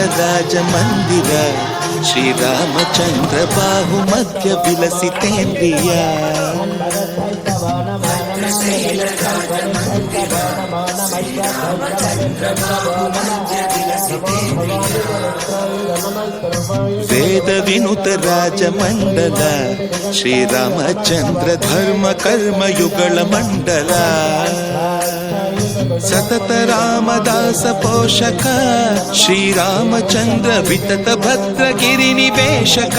भद्रशैलराजमन्दिर श्रीरामचन्द्रबाहुमध्य विलसितेन्द्रिया వేద వినుత రాజమండల శ్రీరామచంద్ర ధర్మ కర్మయుగళ మండల సతత రామదాస పోషక శ్రీరామచంద్ర వితత భద్రగిరి నివేశక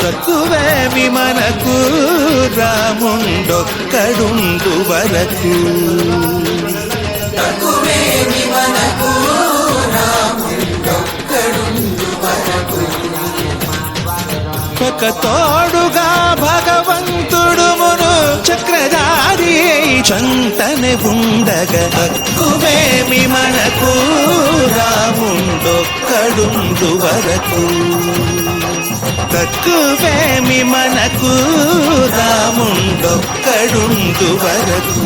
చతువేమి మనకు రాముండొక్కడుండు వరకు. మనకు ఒక తోడుగా భగవంతుడు మును చక్రధారి చంతని ఉండగ. హక్కుమేమి మనకు రాముండొక్కడుండు వరకు. తక్కువేమి మనకు రాముండొక్కడుండు వరకు.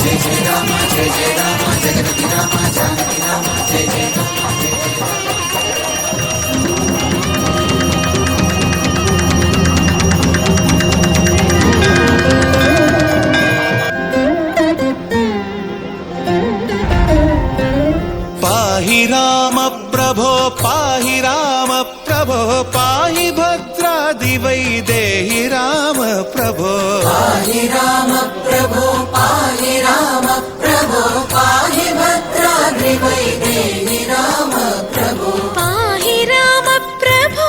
జయ జయ రామ జయ జయ రామ జగతి రామ జానకి రామ జయ జయ రామ జయ జయ రామ पाहि राम प्रभो पाहि भद्रादिवै देहि राम प्रभो पाहि राम प्रभो पाहि राम प्रभो पाहि भद्रादिवै देहि राम प्रभो पाहि राम प्रभो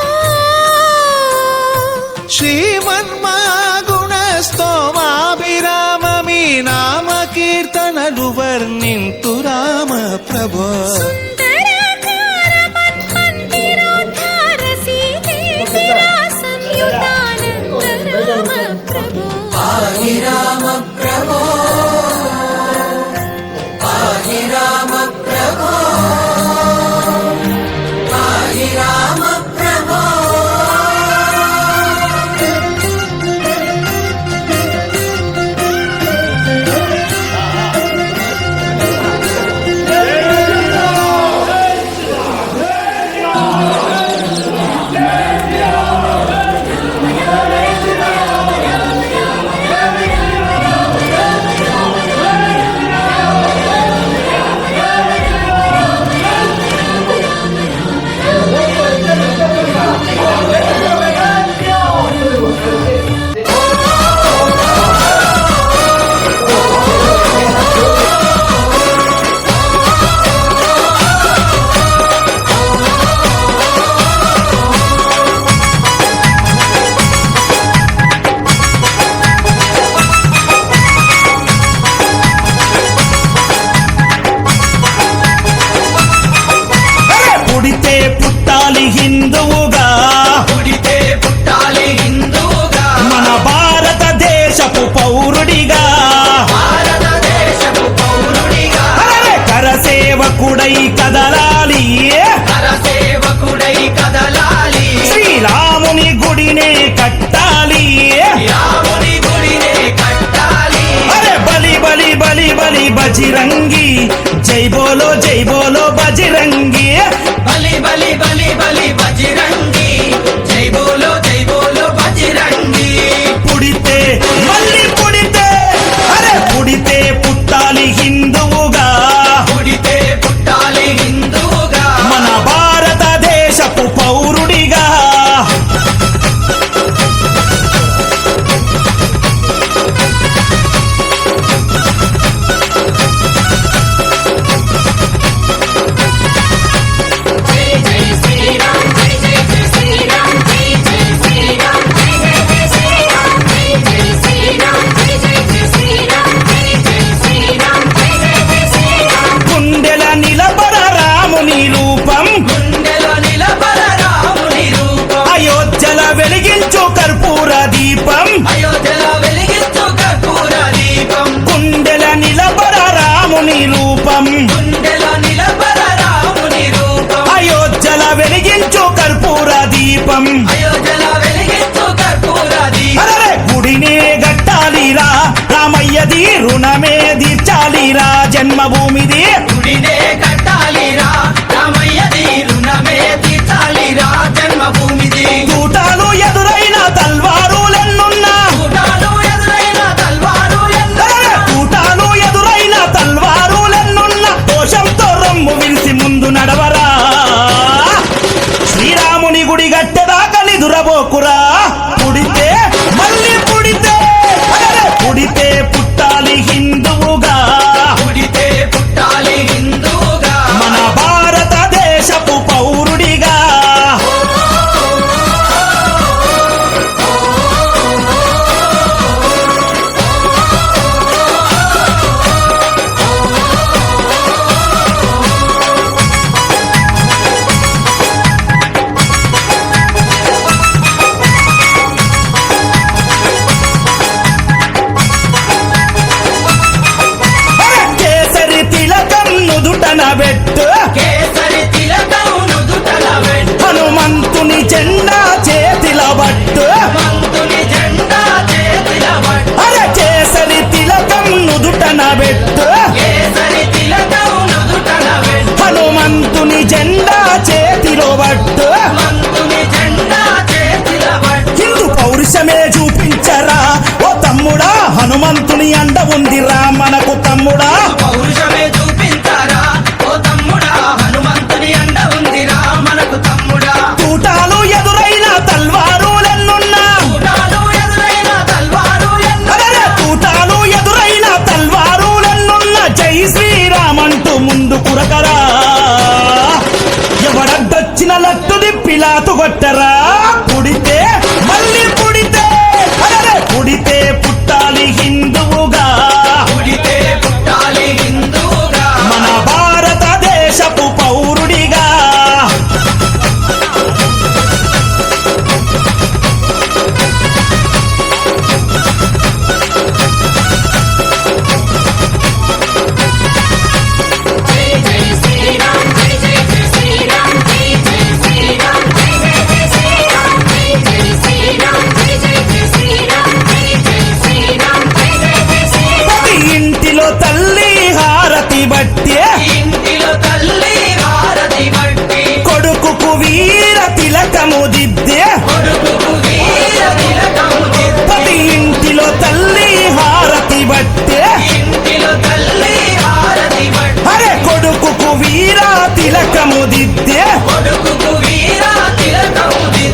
श्रीमन्मगुणस्तोमाभिराममी नाम कीर्तनलु वर्णिन्तु राम प्रभो కదలాలి. పరసేవకుడై కదలాలి. శ్రీరాముని గుడినే కట్టాలి. రాముని గుడినే కట్టాలి. అరే బలి బలి బలి బలి బజిరంగి. జై బోలో జై బోలో బజిరంగి. బలి బలి బలి బలి బజిరంగి. రాముని రూపం. అయోధ్యల వెలిగించు కర్పూర దీపం. అరే గుడినే గట్టాలిరా రామయ్యది రుణమే తీర్చాలిరా. జన్మభూమిది ঘুরাবো কোরা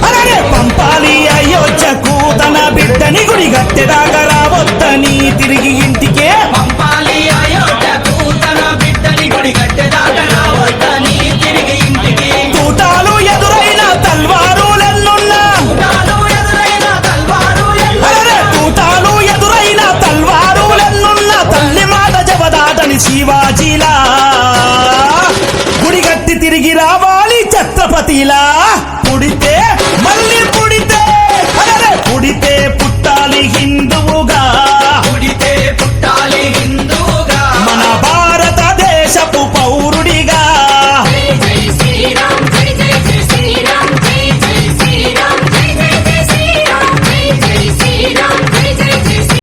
అరే పంపాలి అయోధ్యకు తన బిడ్డని గుడి గట్టెదాకా రావద్దని తిరిగి ఇంటి